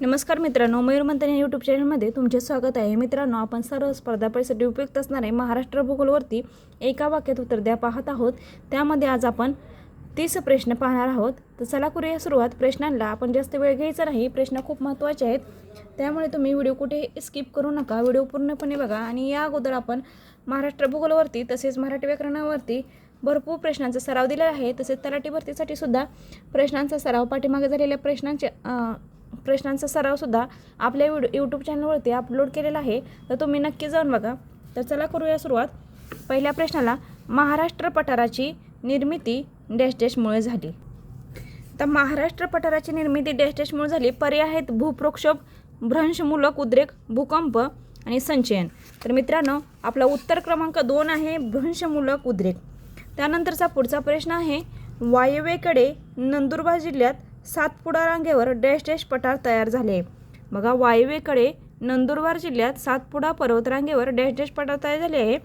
नमस्कार मित्रांनो मयूर मंथन या यूट्यूब चॅनलमध्ये तुमचे स्वागत आहे. मित्रांनो आपण सर्व स्पर्धा परीक्षेसाठी उपयुक्त असणारे महाराष्ट्र भूगोलवरती एका वाक्यात उत्तर द्या पाहत आहोत. त्यामध्ये आज आपण तीस प्रश्न पाहणार आहोत. तर चला करूया सुरुवात. प्रश्नांना आपण जास्त वेळ घ्यायचा नाही प्रश्न खूप महत्त्वाचे आहेत. त्यामुळे तुम्ही व्हिडिओ कुठे स्किप करू नका व्हिडिओ पूर्णपणे बघा. आणि या अगोदर आपण महाराष्ट्र भूगोलवरती तसेच मराठी व्याकरणावरती भरपूर प्रश्नांचा सराव दिलेला आहे. तसेच तलाठी भरतीसाठी सुद्धा प्रश्नांचा सराव पाठीमागे झालेल्या प्रश्नांचे प्रश्नांचा सरावसुद्धा आपल्या व्हिडिओ यूट्यूब चॅनलवरती अपलोड केलेला आहे. तर तुम्ही नक्की जाऊन बघा. तर चला करूया सुरुवात. पहिल्या प्रश्नाला महाराष्ट्र पठाराची निर्मिती डॅश डॅशमुळे झाली. तर महाराष्ट्र पठाराची निर्मिती डॅश डॅशमुळे झाली. पर्याय आहेत भूप्रक्षोभ भ्रंशमूलक उद्रेक भूकंप आणि संचयन. तर मित्रांनो आपला उत्तर क्रमांक दोन आहे भ्रंशमूलक उद्रेक. त्यानंतरचा पुढचा प्रश्न आहे वायव्येकडे नंदुरबार जिल्ह्यात सातपुडा रांगेवर डॅश डॅश पठार तयार झाले. बघा वायव्येकडे नंदुरबार जिल्ह्यात सातपुडा पर्वतरांगेवर डॅश डॅश पठार तयार झाले आहे.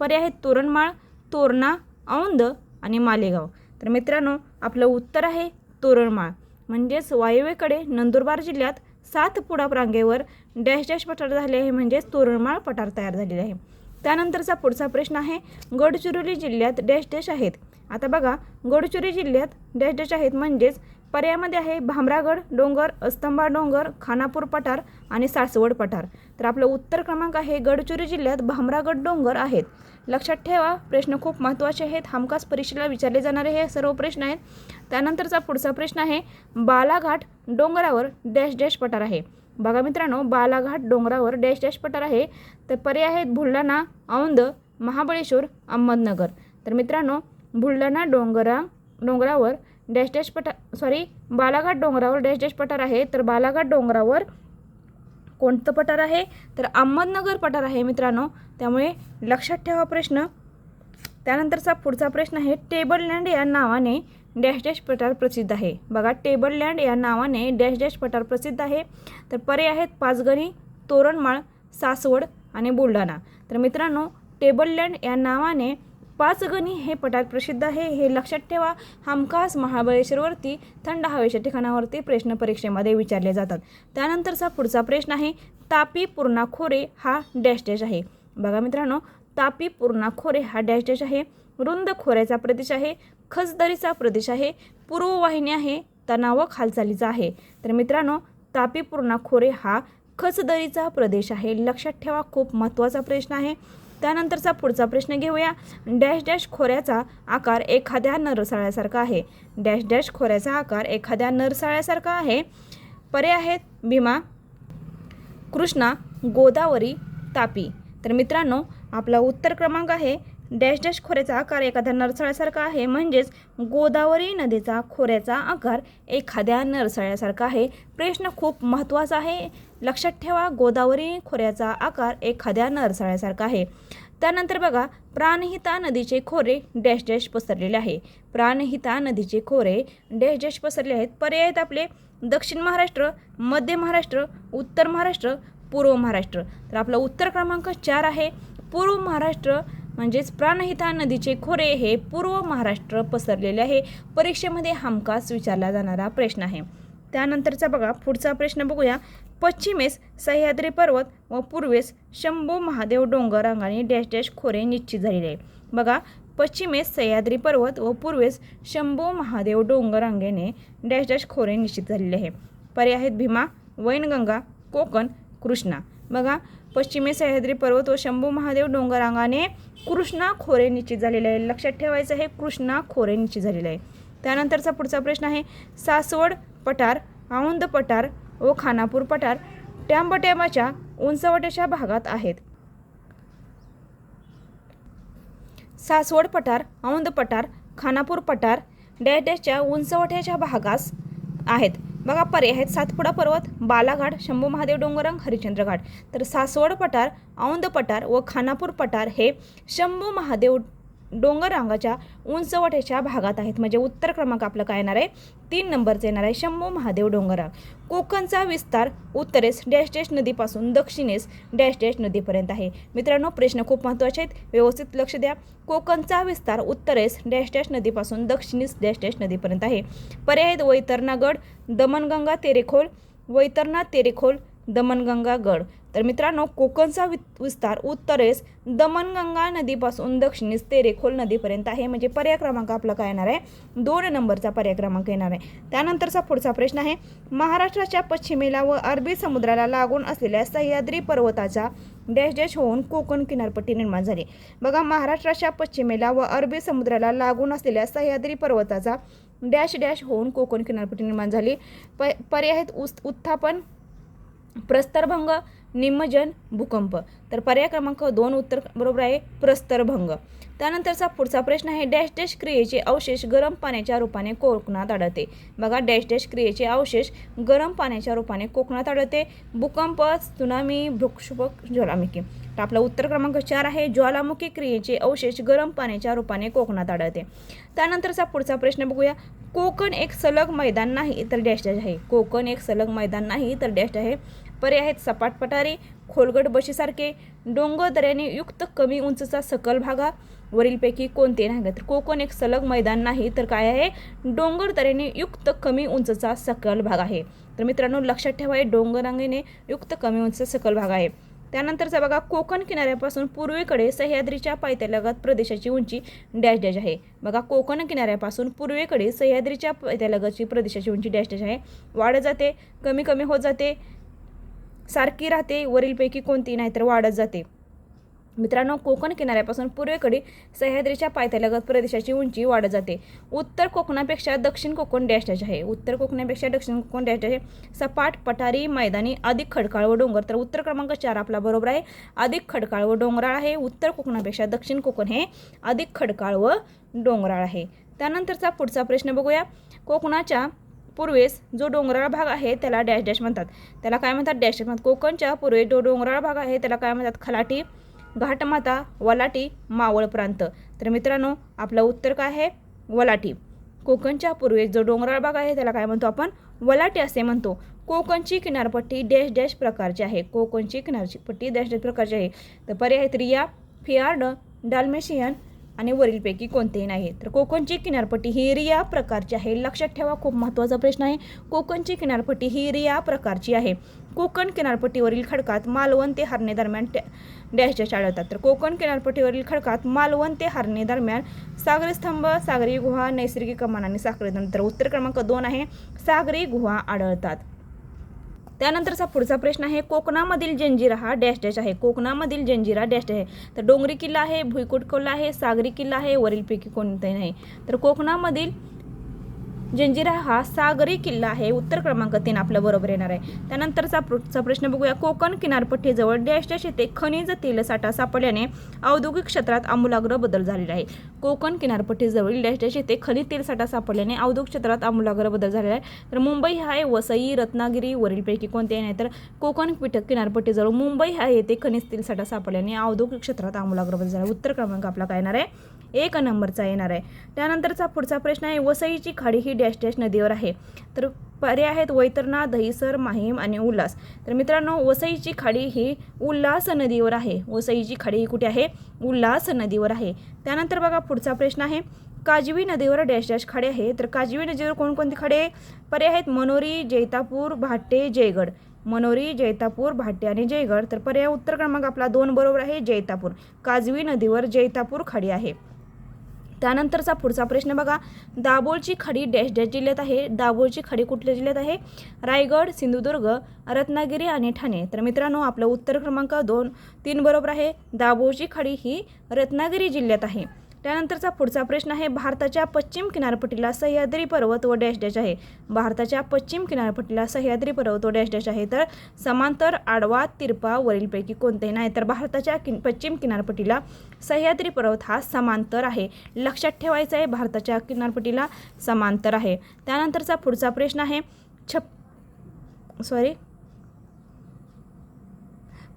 पर्याय आहेत तोरणमाळ तोरणा औंध आणि मालेगाव. तर मित्रांनो आपलं उत्तर आहे तोरणमाळ. म्हणजेच वायव्येकडे नंदुरबार जिल्ह्यात सातपुडा रांगेवर डॅश डॅश पठार झाले आहे. म्हणजेच तोरणमाळ पठार तयार झालेले आहे. त्यानंतरचा पुढचा प्रश्न आहे गडचिरोली जिल्ह्यात डॅश डॅश आहेत. आता बघा गडचिरोली जिल्ह्यात डॅश डॅश आहेत म्हणजेच पर्यायामध्ये आहे भामरागड डोंगर अस्तंबा डोंगर खानापूर पठार आणि सासवड पठार. तर आपलं उत्तर क्रमांक आहे गडचिरोली जिल्ह्यात भामरागड डोंगर आहेत. लक्षात ठेवा प्रश्न खूप महत्त्वाचे आहेत. हमखास परीक्षेला विचारले जाणारे हे सर्व प्रश्न आहेत. त्यानंतरचा पुढचा प्रश्न आहे बालाघाट डोंगरावर डॅश डॅश पठार आहे. बघा मित्रांनो बालाघाट डोंगरावर डॅश डॅश पठार आहे. तर पर्याय आहेत बुलढाणा औंध महाबळेश्वर अहमदनगर. तर मित्रांनो बुलढाणा डोंगरा डोंगरावर डॅश डॅश पठार सॉरी बालाघाट डोंगरावर डॅश डॅश पठार आहे. तर बालाघाट डोंगरावर कोणतं पठार आहे? तर अहमदनगर पठार आहे मित्रांनो. त्यामुळे लक्षात ठेवा प्रश्न. त्यानंतरचा पुढचा प्रश्न आहे टेबल लँड या नावाने डॅश डॅश पठार प्रसिद्ध आहे. बघा टेबल लँड या नावाने डॅश डॅश पठार प्रसिद्ध आहे. तर पर्याय आहेत पाचगणी तोरणमाळ सासवड आणि बुलढाणा. तर मित्रांनो टेबल लँड या नावाने पाचगणी हे पठार प्रसिद्ध आहे. हे लक्षात ठेवा हमखास महाबळेश्वरवरती थंड हवेच्या ठिकाणावरती प्रश्न परीक्षेमध्ये विचारले जातात. त्यानंतरचा पुढचा प्रश्न आहे तापी पूर्णा खोरे हा डॅश डॅश आहे. बघा मित्रांनो तापी पूर्णा खोरे हा डॅश डॅश आहे. रुंद खोऱ्याचा प्रदेश आहे खसदरीचा प्रदेश आहे पूर्ववाहिनी आहे तणाव हालचालीचा आहे. तर मित्रांनो तापी पूर्णा खोरे हा खचदरीचा प्रदेश आहे. लक्षात ठेवा खूप महत्त्वाचा प्रश्न आहे. त्यानंतरचा पुढचा प्रश्न घेऊया. डॅश डॅश खोऱ्याचा आकार एखाद्या नरसाळ्यासारखा आहे. डॅश डॅश खोऱ्याचा आकार एखाद्या नरसाळ्यासारखा आहे. पर्याय आहेत. भीमा कृष्णा गोदावरी तापी. तर मित्रांनो आपला उत्तर क्रमांक आहे. डॅश डॅश खोऱ्याचा आकार एखाद्या नरसाळ्यासारखा आहे. म्हणजेच गोदावरी नदीचा खोऱ्याचा आकार एखाद्या नरसाळ्यासारखा आहे. प्रश्न खूप महत्त्वाचा आहे. लक्षात ठेवा गोदावरी खोऱ्याचा आकार एखाद्या नरसाळ्यासारखा आहे. त्यानंतर बघा प्राणहिता नदीचे खोरे डॅश डॅश पसरलेले आहे. प्राणहिता नदीचे खोरे डॅश डॅश पसरले आहेत. पर्याय आहेत आपले दक्षिण महाराष्ट्र मध्य महाराष्ट्र उत्तर महाराष्ट्र पूर्व महाराष्ट्र. तर आपला उत्तर क्रमांक चार आहे. पूर्व महाराष्ट्र म्हणजेच प्राणहिता नदीचे खोरे हे पूर्व महाराष्ट्र पसरलेले आहे. परीक्षेमध्ये हमखास विचारला जाणारा प्रश्न आहे. त्यानंतरचा बघा पुढचा प्रश्न बघूया. पश्चिमेस सह्याद्री पर्वत व पूर्वेस शंभू महादेव डोंगर रांगाने डॅश डॅश खोरे निश्चित झालेले आहे. बघा पश्चिमेस सह्याद्री पर्वत व पूर्वेस शंभू महादेव डोंगर रांगेने डॅश डॅश खोरे निश्चित झालेले आहे. पर्याय आहेत भीमा वैनगंगा कोकण कृष्णा. बघा पश्चिमेस सह्याद्री पर्वत व शंभू महादेव डोंगरांगाने कृष्णा खोरे निश्चित झालेले आहे. लक्षात ठेवायचं आहे कृष्णा खोरे निश्चित झालेले आहे. त्यानंतरचा पुढचा प्रश्न आहे सासवड पठार औंद पठार व खानापूर पठार टॅम्बटॅमाच्या उंचवट्याच्या भागात आहेत. सासवड पठार औंध पठार खानापूर पठार डॅश डॅशच्या उंचवट्याच्या भागास आहेत. बघा पर्याय आहेत. सातपुडा पर्वत बालाघाट शंभू महादेव डोंगरंग हरिश्चंद्र घाट. तर सासवड पठार औंध पठार व खानापूर पठार हे शंभू महादेव डोंगर रांगाच्या उंचवट्याच्या भागात आहेत. म्हणजे उत्तर क्रमांक आपलं काय येणार आहे? तीन नंबरचं येणार आहे शंभू महादेव डोंगरांग कोकणचा विस्तार उत्तरेस डॅश डॅश नदीपासून दक्षिणेस डॅश डॅश नदीपर्यंत आहे. मित्रांनो प्रश्न खूप महत्त्वाचे आहेत. व्यवस्थित लक्ष द्या. कोकणचा विस्तार उत्तरेस डॅश डॅश नदीपासून दक्षिणेस डॅश डॅश नदीपर्यंत आहे. पर्याय वैतरणागड दमणगंगा तेरेखोल वैतरणा तेरेखोल दमणगंगा गड. तर मित्रांनो कोकणचा वि विस्तार उत्तरेस दमणगंगा नदीपासून दक्षिणेस तेरेखोल नदीपर्यंत आहे. म्हणजे पर्याय क्रमांक आपला काय येणार आहे? दोन नंबरचा पर्याय क्रमांक येणार आहे. त्यानंतरचा पुढचा प्रश्न आहे महाराष्ट्राच्या पश्चिमेला व अरबी समुद्राला लागून असलेल्या सह्याद्री पर्वताचा डॅश डॅश होऊन कोकण किनारपट्टी निर्माण झाली. बघा महाराष्ट्राच्या पश्चिमेला व अरबी समुद्राला लागून असलेल्या सह्याद्री पर्वताचा डॅश डॅश होऊन कोकण किनारपट्टी निर्माण झाली. प पर्याय आहेत उत्थापन प्रस्तरभंग निमज्जन भूकंप. तर पर्याय क्रमांक दोन उत्तर बरोबर आहे प्रस्तरभंग. त्यानंतरचा पुढचा प्रश्न आहे डॅश डॅश क्रियेचे अवशेष गरम पाण्याच्या रूपाने कोकणात आढळते. बघा डॅश डॅश क्रियेचे अवशेष गरम पाण्याच्या रूपाने कोकणात आढळते. भूकंप सुनामी भूक्षुपक ज्वालामुखी. तर आपला उत्तर क्रमांक चार आहे ज्वालामुखी क्रियेचे अवशेष गरम पाण्याच्या रूपाने कोकणात आढळते. त्यानंतरचा पुढचा प्रश्न बघूया. कोकण एक सलग मैदान नाही तर डॅश डॅश आहे. कोकण एक सलग मैदान नाही तर डॅश आहे पर्याय आहेत सपाट पठारे खोलगट बशीसारखे. डोंगर दऱ्याने युक्त कमी उंचचा सकल भागा. वरीलपैकी कोणते नाही तर कोकण एक सलग मैदान नाही तर काय आहे? डोंगर दऱ्याने युक्त कमी उंचचा सकल भाग आहे. तर मित्रांनो लक्षात ठेवा हे डोंगरांगेने युक्त कमी उंचचा सकल भाग आहे. त्यानंतरचा बघा कोकण किनाऱ्यापासून पूर्वेकडे सह्याद्रीच्या पायथ्यालगत प्रदेशाची उंची डॅश डॅश आहे. बघा कोकण किनाऱ्यापासून पूर्वेकडे सह्याद्रीच्या पायथ्यालगतची प्रदेशाची उंची डॅश डॅश आहे. वाढत जाते कमी कमी होत जाते. सारखी राहते वरीलपैकी कोणती नाहीतर वाढत जाते. मित्रांनो कोकण किनाऱ्यापासून पूर्वेकडे सह्याद्रीच्या पायथ्यालगत प्रदेशाची उंची वाढत जाते. उत्तर कोकणापेक्षा दक्षिण कोकण डॅश आहे. उत्तर कोकणापेक्षा दक्षिण कोकण डॅश डॅश आहे. सपाट पठारी मैदानी अधिक खडकाळ व डोंगर. तर उत्तर क्रमांक चार आपला बरोबर आहे. अधिक खडकाळ व डोंगराळ आहे. उत्तर कोकणापेक्षा दक्षिण कोकण हे अधिक खडकाळ व डोंगराळ आहे. त्यानंतरचा पुढचा प्रश्न बघूया. कोकणाच्या पूर्वेस जो डोंगराळ भाग आहे त्याला डॅश डॅश म्हणतात. त्याला काय म्हणतात? डॅश डॅश म्हणतात. कोकणच्या पूर्वेस जो डोंगराळ भाग आहे त्याला काय म्हणतात? खलाटी घाटमाता वलाटी मावळ प्रांत. तर मित्रांनो आपलं उत्तर काय आहे? वलाटी. कोकणच्या पूर्वेस जो डोंगराळ भाग आहे त्याला काय म्हणतो आपण? वलाटी असे म्हणतो. कोकणची किनारपट्टी डॅश डॅश प्रकारची आहे. कोकणची किनारपट्टी डॅश डॅश प्रकारची आहे. तर पर्याय आहेत रिया फियार्ड डाल्मेशियन आणि वरीलपैकी कोणतेही नाही. तर कोकणची किनारपट्टी ही रिया प्रकारची आहे. लक्षात ठेवा खूप महत्त्वाचा प्रश्न आहे. कोकणची किनारपट्टी ही रिया प्रकारची आहे. कोकण किनारपट्टीवरील खडकात मालवण ते हरणे दरम्यान डॅशच्या आढळतात तर कोकण किनारपट्टीवरील खडकात मालवण ते हरणे दरम्यान सागरस्तंभ सागरी गुहा नैसर्गिक कमान आणि साखळी नंतर उत्तर क्रमांक दोन आहे. सागरी गुहा आढळतात. त्यानंतरचा पुढचा प्रश्न आहे कोकणामधील जंजिरा हा डॅश डॅश आहे. कोकणामधील जंजिरा डॅश डॅश आहे. तर डोंगरी किल्ला आहे भुईकोट किल्ला आहे सागरी किल्ला आहे वरीलपैकी कोणताही नाही. तर कोकणामधील जंजिरा हा सागरी किल्ला आहे. उत्तर क्रमांक तीन आपलं बरोबर येणार आहे. त्यानंतरचा पुढचा प्रश्न बघूया. कोकण किनारपट्टीजवळ डॅश डॅश येथे खनिज तेलसाठा सापडल्याने औद्योगिक क्षेत्रात आमूलाग्र बदल झालेला आहे. कोकण किनारपट्टीजवळ डॅश डॅश येथे खनिज तेल साठा सापडल्याने औद्योगिक क्षेत्रात आमूलाग्र बदल झालेला आहे. तर मुंबई हा आहे वसई रत्नागिरी वरीलपैकी कोणते नाही तर कोकण पीठ किनारपट्टीजवळ मुंबई हा येथे खनिज तेल साठा सापडल्याने औद्योगिक क्षेत्रात आमूलाग्र बदल झाला. उत्तर क्रमांक आपला काय येणार आहे? एक नंबरचा येणार आहे. त्यानंतरचा पुढचा प्रश्न आहे वसईची खाडी ही डॅश डॅश नदीवर आहे. तर पर्याय आहेत वैतरणा दहिसर माहीम आणि उल्हास. तर मित्रांनो वसईची खाडी ही उल्हास नदीवर आहे. वसईची खाडी ही कुठे आहे? उल्हास नदीवर आहे. त्यानंतर बघा पुढचा प्रश्न आहे काजवी नदीवर डॅश डॅश खाडे आहे. तर काजवी नदीवर कोणकोणती खाडे पर्याय आहेत मनोरी जैतापूर भाटे जयगड. मनोरी जैतापूर भाटे आणि जयगड. तर पर्याय उत्तर क्रमांक आपला दोन बरोबर आहे जैतापूर. काजवी नदीवर जैतापूर खाडी आहे. त्यानंतरचा पुढचा प्रश्न बघा. दाभोळची खाडी डॅश डॅश जिल्ह्यात आहे. दाभोळची खाडी कुठल्या जिल्ह्यात आहे? रायगड सिंधुदुर्ग रत्नागिरी आणि ठाणे. तर मित्रांनो आपलं उत्तर क्रमांक दोन तीन बरोबर आहे. दाभोळची खाडी ही रत्नागिरी जिल्ह्यात आहे. त्यानंतरचा पुढचा प्रश्न आहे भारताच्या पश्चिम किनारपट्टीला सह्याद्री पर्वत व डॅश डॅश आहे. भारताच्या पश्चिम किनारपट्टीला सह्याद्री पर्वत व डॅश डॅश आहे. तर समांतर आडवा तिरपा वरीलपैकी कोणतेही नाही तर भारताच्या किन पश्चिम किनारपट्टीला सह्याद्री पर्वत हा समांतर आहे. लक्षात ठेवायचं आहे भारताच्या किनारपट्टीला समांतर आहे. त्यानंतरचा पुढचा प्रश्न आहे छप सॉरी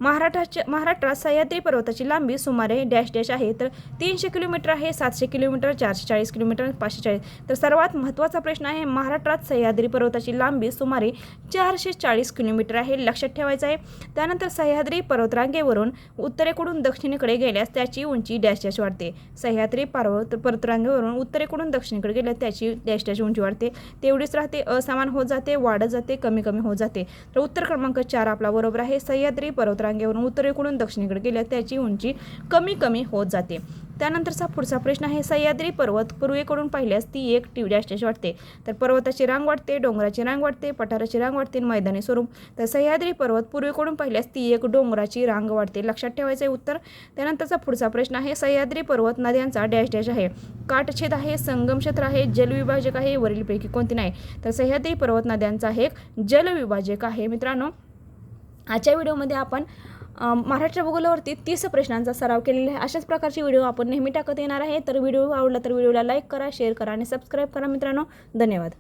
महाराष्ट्राच्या महाराष्ट्रात सह्याद्री पर्वताची लांबी सुमारे डॅश डॅश आहे. तर तीनशे किलोमीटर आहे सातशे किलोमीटर चारशे चाळीस किलोमीटर पाचशे चाळीस. तर सर्वात महत्त्वाचा प्रश्न आहे महाराष्ट्रात सह्याद्री पर्वताची लांबी सुमारे चारशे चाळीस किलोमीटर आहे लक्षात ठेवायचं आहे. त्यानंतर सह्याद्री पर्वतरांगेवरून उत्तरेकडून दक्षिणेकडे गेल्यास त्याची उंची डॅश डॅश वाढते. सह्याद्री पर्वत पर्वतरांगेवरून उत्तरेकडून दक्षिणेकडे गेल्यास त्याची डॅश डॅश उंची वाढते. तेवढीच राहते असमान होत जाते वाढत जाते कमी कमी होत जाते. तर उत्तर क्रमांक चार आपला बरोबर आहे सह्याद्री पर्वतरांगेवरून उत्तरेकडून दक्षिणेकडे गेल्यास त्याची उंची कमी कमी होत जाते. त्यानंतरचा पुढचा प्रश्न आहे सह्याद्री पर्वत पूर्वेकडून पाहिल्यास ती एक टी डॅश वाटते. तर पर्वताची रांग वाटते डोंगराची रांग वाटते पठाराची रांग वाटते मैदानी स्वरूप. तर सह्याद्री पर्वत पूर्वेकडून पाहिल्यास ती एक डोंगराची रांग वाटते लक्षात ठेवायचं आहे उत्तर. त्यानंतरचा पुढचा प्रश्न आहे सह्याद्री पर्वत नद्यांचा डॅश डॅश आहे. काटछेद आहे संगम क्षेत्र आहे जलविभाजक आहे वरीलपैकी कोणती नाही. तर सह्याद्री पर्वत नद्यांचा एक जलविभाजक आहे मित्रांनो. आजच्या व्हिडिओमध्ये आपण महाराष्ट्र भूगोलावरती तीस प्रश्नांचा सराव केलेला आहे. अशाच प्रकारचे व्हिडिओ आपण नेहमी टाकत येणार आहे. तर व्हिडिओ आवडला तर व्हिडिओला लाईक करा शेअर करा आणि सबस्क्राईब करा मित्रांनो. धन्यवाद.